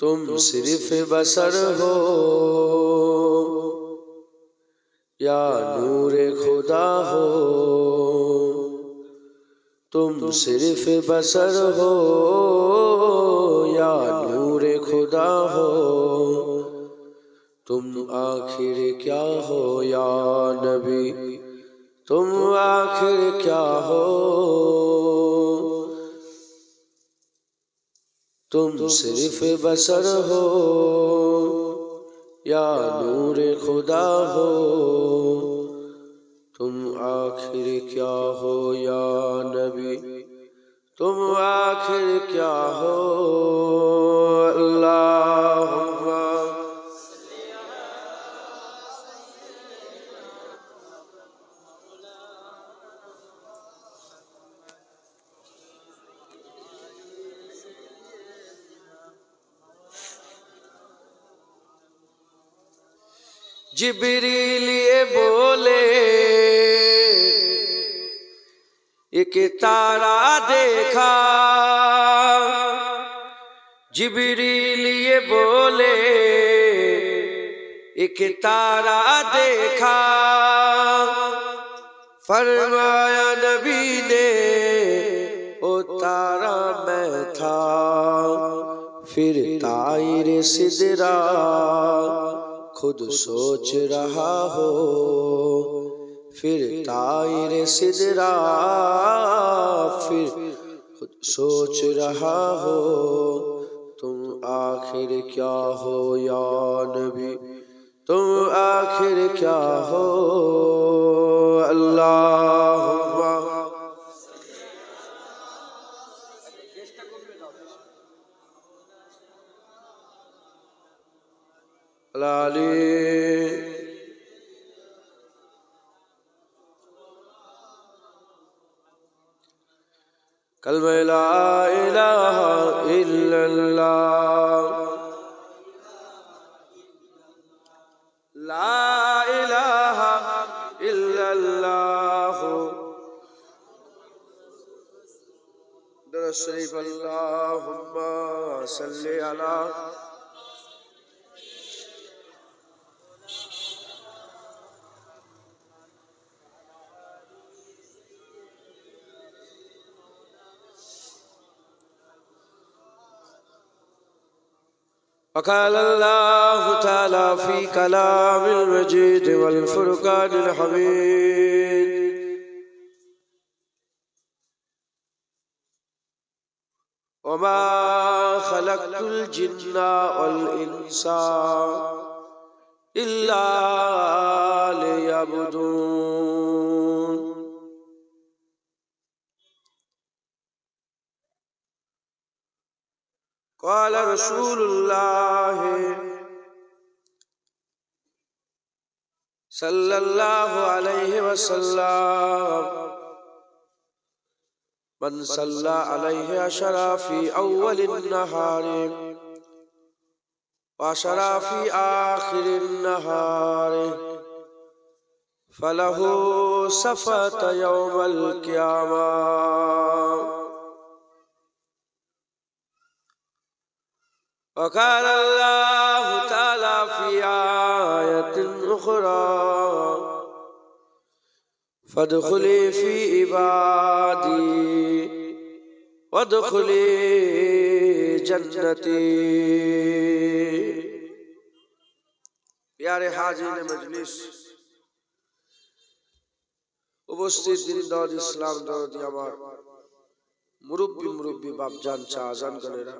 تم صرف بسر ہو یا نور خدا ہو تم صرف بسر ہو یا نور خدا ہو تم آخر کیا ہو یا نبی؟ تم آخر کیا ہو تم صرف بشر ہو یا نور خدا ہو تم آخر کیا ہو یا نبی تم آخر کیا ہو اللہ جبریلیے بولے، ایک تارا دیکھا۔ جبریلیے بولے، ایک تارا دیکھا۔ فرمایا نبی نے، او تارا میں تھا، پھر تائر سدرا खुद सोच रहा हो फिर तायर सिदरा फिर खुद सोच रहा हो तुम आखिर क्या हो या नबी तुम आखिर क्या हो العلي كلمة لا إله إلا الله. لا إله إلا الله. در الشريف اللهم صل على وقال الله تعالى في كلام المجيد والفرقان الحميد. وما خلقت الجن والإنس إلا ليعبدون. قال رسول الله صلى الله عليه وسلم. من صلى عليه عشرة في أول النهار وعشرة في آخر النهار فله صفة يوم القيامة. وقال الله تعالى في آية أخرى فادخلي في عبادي وادخلي جنتي প্যারে হাজির মজলিস উপস্থিত দিন দর ইসলাম দরদি আমার মুরব্বী মুরব্বী বাপজান চা আজান গলেরা